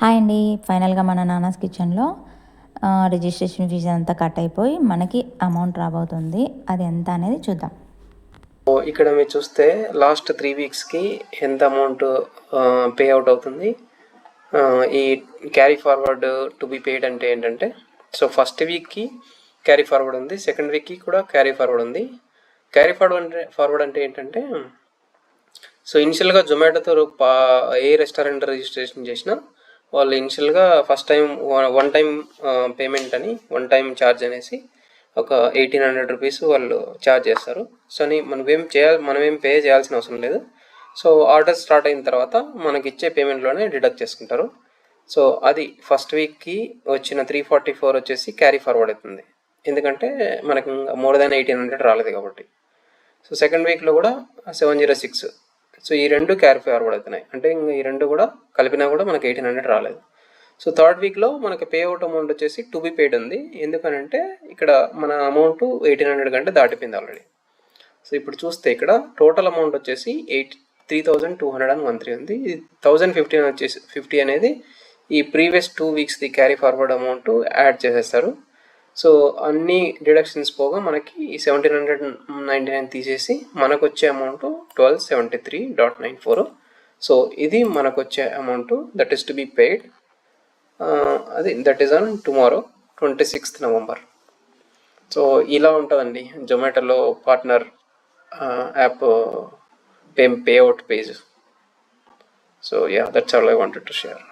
Hi అండి. ఫైనల్గా మన నానాస్ కిచెన్లో రిజిస్ట్రేషన్ ఫీజు అంతా కట్ అయిపోయి మనకి అమౌంట్ రాబోతుంది. అది ఎంత అనేది చూద్దాం. సో ఇక్కడ మీరు చూస్తే లాస్ట్ త్రీ వీక్స్కి ఎంత అమౌంట్ పే అవుట్ అవుతుంది. ఈ carry forward to be paid అంటే ఏంటంటే సో ఫస్ట్ వీక్కి క్యారీ ఫార్వర్డ్ ఉంది సెకండ్ వీక్కి కూడా క్యారీ ఫార్వర్డ్ ఉంది. క్యారీ ఫార్వర్డ్ అంటే ఫార్వర్డ్ అంటే ఏంటంటే సో ఇనిషియల్గా జొమాటోతో పా ఏ రెస్టారెంట్ రిజిస్ట్రేషన్ చేసినా వాళ్ళు ఇనిషియల్గా first time one time payment అని వన్ టైం ఛార్జ్ అనేసి ఒక ఎయిటీన్ హండ్రెడ్ రూపీస్ వాళ్ళు ఛార్జ్ చేస్తారు. సో అని మనం ఏం చేయాలి మనమేం పే చేయాల్సిన అవసరం లేదు. సో ఆర్డర్ స్టార్ట్ అయిన తర్వాత మనకి ఇచ్చే పేమెంట్లోనే డిడక్ట్ చేసుకుంటారు. సో అది ఫస్ట్ వీక్కి వచ్చిన త్రీ ఫార్టీ ఫోర్ వచ్చేసి క్యారీ ఫార్వర్డ్ అవుతుంది. ఎందుకంటే మనకి మోర్ దాన్ ఎయిటీన్ హండ్రెడ్ రాలేదు కాబట్టి. సో సెకండ్ వీక్లో కూడా సెవెన్ జీరో సిక్స్ సో ఈ రెండు క్యారీ ఫార్వర్డ్ అవుతున్నాయి. అంటే ఇంకా ఈ రెండు కూడా కలిపినా కూడా మనకి ఎయిటీన్ హండ్రెడ్ రాలేదు. సో థర్డ్ వీక్లో మనకి పే అవుట్ అమౌంట్ వచ్చేసి టు బి పేడ్ ఉంది. ఎందుకనంటే ఇక్కడ మన అమౌంట్ ఎయిటీన్ హండ్రెడ్ కంటే దాటిపోయింది ఆల్రెడీ సో ఇప్పుడు చూస్తే ఇక్కడ టోటల్ అమౌంట్ వచ్చేసి eight three thousand two hundred and one three ఉంది. థౌజండ్ ఫిఫ్టీన్ వచ్చేసి ఫిఫ్టీ అనేది ఈ ప్రీవియస్ టూ వీక్స్ది క్యారీ ఫార్వర్డ్ అమౌంట్ యాడ్ చేసేస్తారు. సో అన్ని డిడక్షన్స్ పోగా మనకి సెవెంటీన్ హండ్రెడ్ నైంటీ నైన్ తీసేసి మనకు వచ్చే amount twelve seventy three dot nine four so ఇది మనకు వచ్చే amount that is to be paid అది that is on tomorrow twenty sixth November so ఇలా ఉంటుందండి. జొమాటోలో partner app pay pay out page so yeah that's all I wanted to share